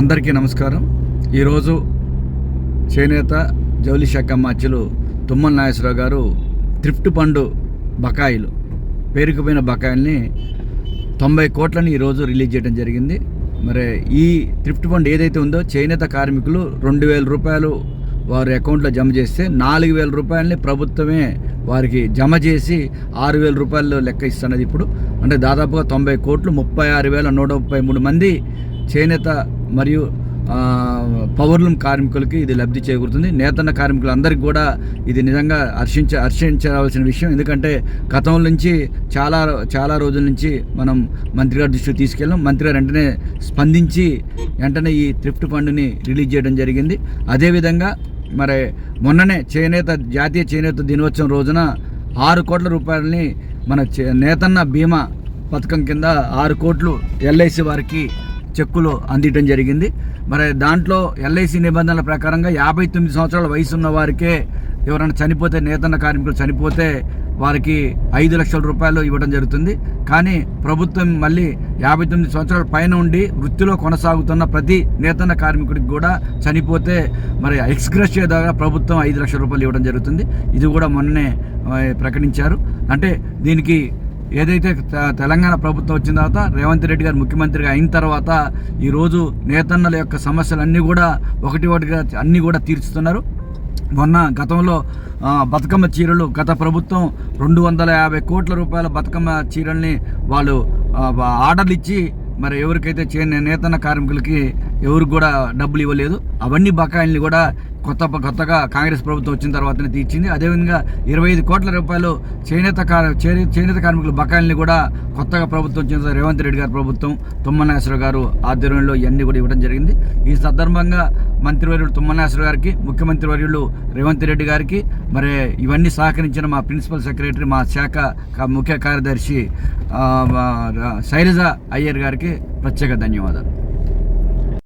అందరికీ నమస్కారం. ఈరోజు చేనేత జౌలి శాఖ మార్చులు తుమ్మల నాగేశ్వరరావు గారు త్రిఫ్ట్ పండు బకాయిలు పేరుకుపోయిన బకాయిల్ని తొంభై కోట్లని ఈరోజు రిలీజ్ చేయడం జరిగింది. మరి ఈ థ్రిఫ్ట్ ఫండ్ ఏదైతే ఉందో చేనేత కార్మికులు రెండు వేల రూపాయలు వారి అకౌంట్లో జమ చేస్తే నాలుగు వేల రూపాయలని ప్రభుత్వమే వారికి జమ చేసి ఆరు వేల రూపాయలు లెక్క ఇస్తున్నది ఇప్పుడు. అంటే దాదాపుగా తొంభై కోట్లు ముప్పై ఆరు వేల నూట ముప్పై మూడు మంది చేనేత మరియు పౌరులం పవర్లూమ్ కార్మికులకి ఇది లబ్ధి చేకూరుతుంది. నేతన్న కార్మికులందరికీ కూడా ఇది నిజంగా హర్షించ హర్షించవలసిన విషయం. ఎందుకంటే గతం నుంచి చాలా చాలా రోజుల నుంచి మనం మంత్రి గారి దృష్టికి తీసుకెళ్ళాం. మంత్రి గారు వెంటనే స్పందించి వెంటనే ఈ థ్రిఫ్ట్ ఫండ్ని రిలీజ్ చేయడం జరిగింది. అదేవిధంగా మరి మొన్ననే చేనేత జాతీయ చేనేత దినోత్సవం రోజున ఆరు కోట్ల రూపాయలని మన చే- నేతన్న బీమా పథకం కింద ఆరు కోట్లు ఎల్ఐసి వారికి చెక్కులు అందించడం జరిగింది. మరి దాంట్లో ఎల్ఐసి నిబంధనల ప్రకారంగా యాభై తొమ్మిది సంవత్సరాల వయసు ఉన్న వారికే ఎవరైనా చనిపోతే నేతన్న కార్మికులు చనిపోతే వారికి ఐదు లక్షల రూపాయలు ఇవ్వడం జరుగుతుంది. కానీ ప్రభుత్వం మళ్ళీ యాభై తొమ్మిది సంవత్సరాల పైన ఉండి వృత్తిలో కొనసాగుతున్న ప్రతి నేతన్న కార్మికుడికి కూడా చనిపోతే మరి ఎక్స్గ్రెస్ ద్వారా ప్రభుత్వం ఐదు లక్షల రూపాయలు ఇవ్వడం జరుగుతుంది. ఇది కూడా మొన్ననే ప్రకటించారు. అంటే దీనికి ఏదైతే తెలంగాణ ప్రభుత్వం వచ్చిన తర్వాత రేవంత్ రెడ్డి గారు ముఖ్యమంత్రిగా అయిన తర్వాత ఈరోజు నేతన్నల యొక్క సమస్యలన్నీ కూడా ఒకటి ఒకటిగా అన్నీ కూడా తీర్చుతున్నారు. మొన్న గతంలో బతుకమ్మ చీరలు గత ప్రభుత్వం రెండు వందల యాభై కోట్ల రూపాయల బతుకమ్మ చీరల్ని వాళ్ళు ఆర్డర్లు ఇచ్చి మరి ఎవరికైతే చే నేతన్న కార్మికులకి ఎవరికి కూడా డబ్బులు ఇవ్వలేదు. అవన్నీ బకాయిల్ని కూడా కొత్త కొత్తగా కాంగ్రెస్ ప్రభుత్వం వచ్చిన తర్వాతనే తీర్చింది. అదేవిధంగా ఇరవై ఐదు కోట్ల రూపాయలు చేనేత కార్ చేనేత కార్మికుల బకాయిల్ని కూడా కొత్తగా ప్రభుత్వం వచ్చిన రేవంత్ రెడ్డి గారి ప్రభుత్వం తుమ్మల గారు ఆధ్వర్యంలో ఇవన్నీ కూడా ఇవ్వడం జరిగింది. ఈ సందర్భంగా మంత్రివర్యులు తుమ్మనాశ్వర గారికి ముఖ్యమంత్రి వర్యులు రేవంత్ రెడ్డి గారికి మరి ఇవన్నీ సహకరించిన మా ప్రిన్సిపల్ సెక్రటరీ మా శాఖ ముఖ్య కార్యదర్శి శైలజ అయ్యర్ గారికి ప్రత్యేక ధన్యవాదాలు.